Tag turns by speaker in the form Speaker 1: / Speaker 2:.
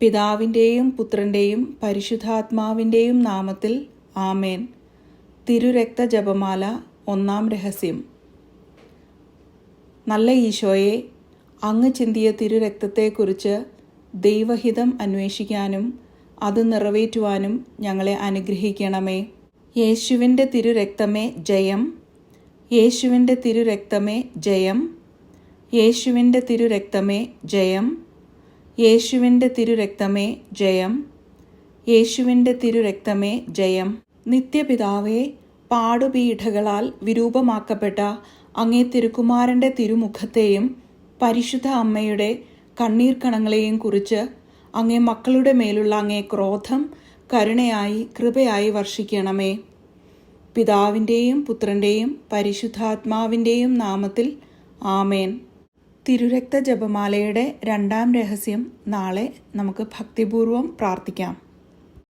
Speaker 1: പിതാവിന്റെയും പുത്രന്റെയും പരിശുദ്ധാത്മാവിന്റെയും നാമത്തിൽ ആമേൻ. തിരുരക്ത ജപമാല ഒന്നാം രഹസ്യം. നല്ല ഈശോയെ അങ്ങ് ചിന്തിയ തിരുരക്തത്തെക്കുറിച്ച് ദൈവഹിതം അന്വേഷിക്കാനും അത് നിറവേറ്റുവാനും ഞങ്ങളെ അനുഗ്രഹിക്കണമേ. യേശുവിന്റെ തിരുരക്തമേ ജയം. യേശുവിന്റെ തിരുരക്തമേ ജയം. യേശുവിന്റെ തിരുരക്തമേ ജയം. യേശുവിന്റെ തിരുരക്തമേ ജയം. യേശുവിന്റെ തിരുരക്തമേ ജയം. നിത്യപിതാവേ പാടുപീഠകളാൽ വിരൂപമാക്കപ്പെട്ട അങ്ങേ തിരുക്കുമാരന്റെ തിരുമുഖത്തെയും പരിശുദ്ധ അമ്മയുടെ കണ്ണീർ കണങ്ങളെയും കുറിച്ച് അങ്ങേ മക്കളുടെ മേലുള്ള അങ്ങേ ക്രോധം കരുണയായി കൃപയായി വർഷിക്കണമേ. പിതാവിന്റെയും പുത്രന്റെയും പരിശുദ്ധാത്മാവിന്റെയും നാമത്തിൽ ആമേൻ. തിരുരക്ത ജപമാലയുടെ രണ്ടാം രഹസ്യം നാളെ നമുക്ക് ഭക്തിപൂർവം പ്രാർത്ഥിക്കാം.